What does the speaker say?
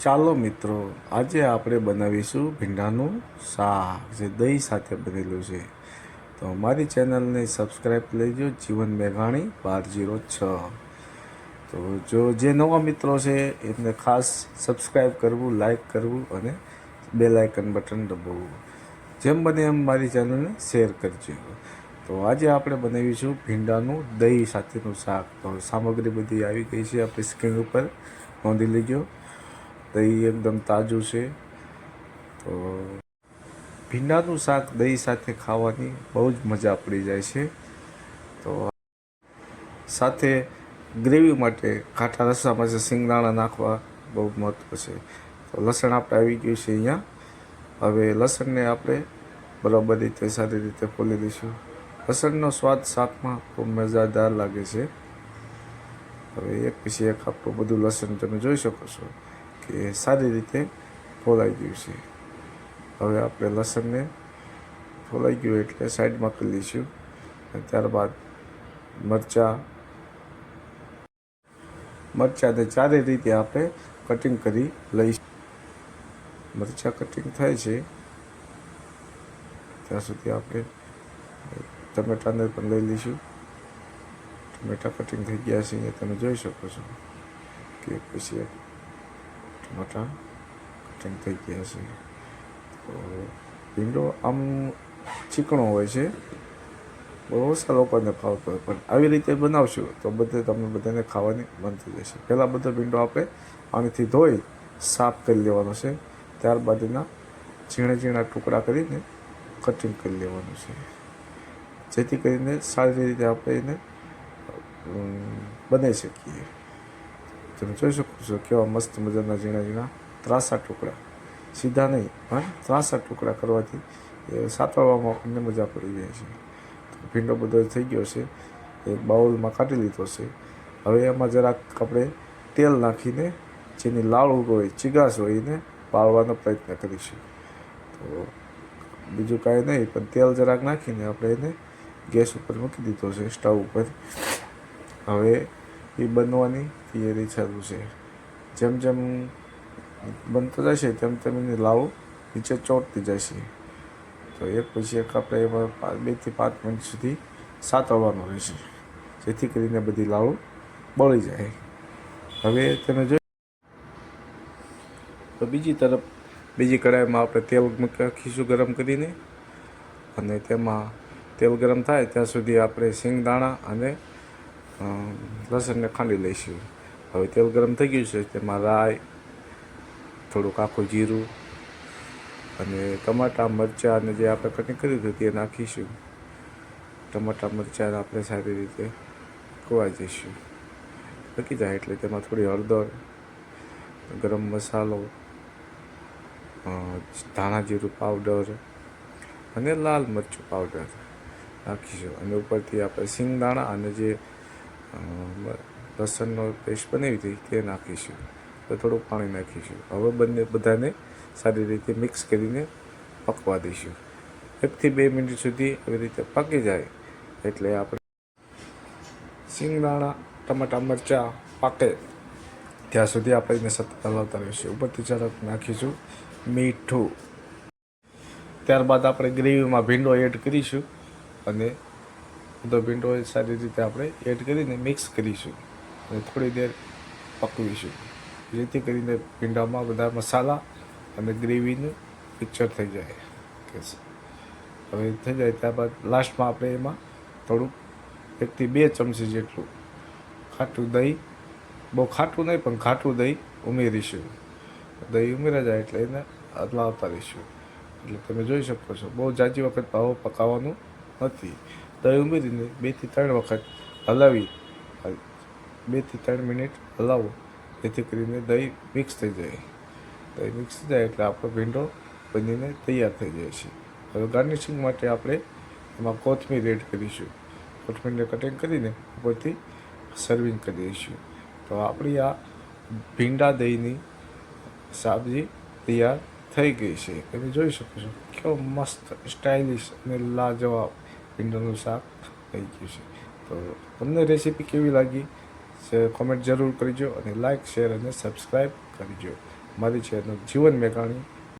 ચાલો મિત્રો, આજે આપણે બનાવીશું ભીંડાનું શાક, જે દહીં સાથે બનેલું છે. તો અમારી ચેનલને સબસ્ક્રાઈબ લેજો, જીવન મેઘાણી, બાર જીરો છ. તો જો જે નવા મિત્રો છે, એમને ખાસ સબસ્ક્રાઈબ કરવું લાઈક કરવું અને બે લાઇકન બટન દબાવવું. જેમ બને એમ મારી ચેનલને શેર કરજો. તો આજે આપણે બનાવીશું ભીંડાનું દહીં સાથેનું શાક. તો સામગ્રી બધી આવી ગઈ છે, આપણી સ્ક્રીન ઉપર. નોંધી લેજો. દહીં એકદમ તાજું છે. તો ભીંડાનું શાક દહીં સાથે ખાવાની બહુ જ મજા પડી જાય છે. તો સાથે ગ્રેવી માટે કાંઠા રસામાં છે સિંગદાણા નાખવા બહુ મહત્વ છે. તો લસણ આપણે આવી ગયું છે અહીંયા. હવે લસણને આપણે બરાબર રીતે સારી રીતે ફોલી દઈશું લસણનો સ્વાદ શાકમાં ખૂબ મજાદાર લાગે છે. હવે એક પછી એક આપણું બધું લસણ તમે જોઈ શકો છો. કે સારી રીતે ફોલાઈ ગયું છે. હવે આપણે લસણને ફોલાઈ ગયું એટલે સાઈડમાં કરી લઈશું અને ત્યારબાદ મરચાં, મરચાંને ચારે રીતે આપણે કટિંગ કરી લઈશું. મરચાં કટિંગ થાય છે. ત્યાં સુધી આપણે ટમેટાને પણ લઈ લઈશું. ટમેટા કટિંગ થઈ ગયા છે, અહીંયા તમે જોઈ શકો છો કે પછી ટમાટા કટિંગ થઈ ગયા છે તો ભીંડો આમ ચીકણો હોય છે બહુ ઓછા લોકોને ભાવતો હોય પણ આવી રીતે બનાવશું તો બધે તમને બધાને ખાવાની મન થઈ જશે પહેલાં બધો ભીંડો આપણે પાણીથી ધોઈ સાફ કરી લેવાનો છે ત્યારબાદ એના ઝીણા ઝીણા ટુકડા કરીને કટિંગ કરી લેવાનું છે જેથી કરીને સારી રીતે આપણે એને બનાવી શકીએ તમે જોઈ શકો છો. કેવા મસ્ત મજાના ઝીણા ઝીણા ત્રાસા ટુકડા. સીધા નહીં, પણ ત્રાસા ટુકડા કરવાથી એ સાતવામાં આપણને મજા પડી જાય છે. તો ભીંડો બધો થઈ ગયો છે, એ બાઉલમાં કાઢી લીધો છે. હવે એમાં જરાક આપણે તેલ નાખીને, જેની લાળ હોય ચીગાશ હોય, એને પાળવાનો પ્રયત્ન કરીશું. તો બીજું કાંઈ નહીં, પણ તેલ જરાક નાખીને આપણે એને ગેસ ઉપર મૂકી દીધો છે, સ્ટવ ઉપર. હવે એ બનવાની તૈયારી ચાલુ છે. જેમ જેમ બનતો જશે તેમ તેમ એની લાવો નીચે ચોંટતી જશે તો એક પછી એક આપણે એમાં બેથી પાંચ મિનિટ સુધી સાતવવાનું રહેશે. જેથી કરીને બધી લાવો બળી જાય. હવે તમે જોઈ તો બીજી તરફ, બીજી કઢાઈમાં આપણે તેલ મૂકી રાખીશું ગરમ કરીને. અને તેમાં તેલ ગરમ થાય, ત્યાં સુધી આપણે સિંગદાણા અને લસણને ખાંડી લઈશું. હવે તેલ ગરમ થઈ ગયું છે, તેમાં રાઈ, થોડુંક આખું જીરું અને ટમાટા, મરચાં અને જે આપણે કટિંગ કર્યું હતું તે નાખીશું. ટમાટા, મરચાં આપણે સારી રીતે ખોવાઈ જઈશું. પકી જાય એટલે તેમાં થોડી હળદર, ગરમ મસાલો ધાણા જીરું પાવડર અને લાલ મરચું પાવડર નાખીશું. અને ઉપરથી આપણે સિંગદાણા અને જે લસણનો પેસ્ટ બનાવી હતી તે નાખીશું. તો થોડું પાણી નાખીશું. હવે બંને બધાને સારી રીતે મિક્સ કરીને પકવા દઈશું. એકથી બે મિનિટ સુધી આવી રીતે પાકી જાય એટલે આપણે સિંગદાણા ટમાટા, મરચાં પાકે. ત્યાં સુધી આપણે એને સતત હલાવતા રહીશું. ઉપરથી જરાક નાખીશું મીઠું. ત્યારબાદ આપણે ગ્રેવીમાં ભીંડો એડ કરીશું અને બધો ભીંડો સારી રીતે આપણે એડ કરીને મિક્સ કરીશું. અને થોડી દેર પકવીશું. જેથી કરીને ભીંડામાં બધા મસાલા અને ગ્રેવીનું પિક્ચર થઈ જાય. હવે થઈ જાય ત્યારબાદ લાસ્ટમાં આપણે એમાં થોડુંક એકથી બે ચમચી જેટલું ખાટું દહીં, બહુ ખાટું નહીં, પણ ખાટું દહીં ઉમેરીશું. દહીં ઉમેરા જાય એટલે એને હલાવતા રહીશું. એટલે તમે જોઈ શકો છો, બહુ જાજી વખત પાવો પકાવવાનું નથી. દહીં ઉમેરીને બેથી ત્રણ વખત હલાવી બેથી ત્રણ મિનિટ હલાવો જેથી કરીને દહીં મિક્સ થઈ જાય દહીં મિક્સ થઈ જાય એટલે આપણો ભીંડો બનીને તૈયાર થઈ જાય છે હવે ગાર્નિશિંગ માટે આપણે એમાં કોથમીર એડ કરીશું કોથમીરને કટિંગ કરીને ઉપરથી સર્વિંગ કરી દઈશું તો આપણી આ ભીંડા દહીંની સબ્જી તૈયાર થઈ ગઈ છે તમે જોઈ શકો છો કેવો મસ્ત સ્ટાઇલિશ અને લાજવાબ ભીંડાનું શાક થઈ ગયું છે. તો તમને રેસીપી કેવી લાગી? કોમેન્ટ જરૂર કરજો અને લાઇક શેર અને સબસ્ક્રાઈબ કરજો. મારી છે જીવન મેઘાણી